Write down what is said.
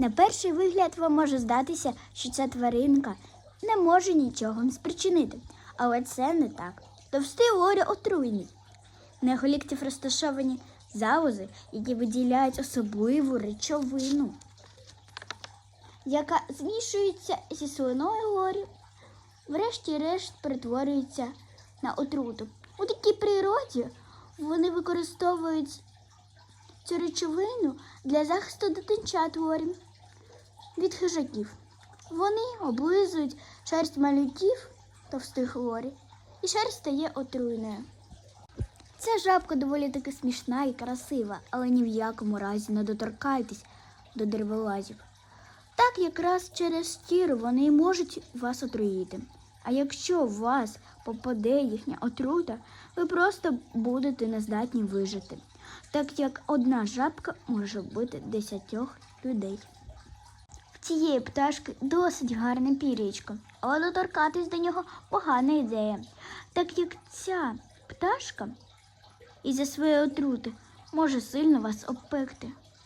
На перший вигляд вам може здатися, що ця тваринка не може нічого спричинити. Але це не так. Товстий лорі отруйний. На його розташовані залози, які виділяють особливу речовину, яка змішується зі слиною лорі, врешті-решт перетворюється на отруту. У такій природі вони використовують цю речовину для захисту дитинчат лорі від хижаків. Вони облизують шерсть малюків товстих лорі, і шерсть стає отруйною. Ця жабка доволі таки смішна і красива, але ні в якому разі не доторкайтесь до дереволазів. Так якраз через шкіру вони можуть вас отруїти. А якщо в вас попаде їхня отрута, ви просто будете нездатні вижити, так як одна жабка може вбити десятьох людей. Цієї пташки досить гарне пір'ячко, але доторкатись до нього погана ідея, так як ця пташка із-за своєї отрути може сильно вас обпекти.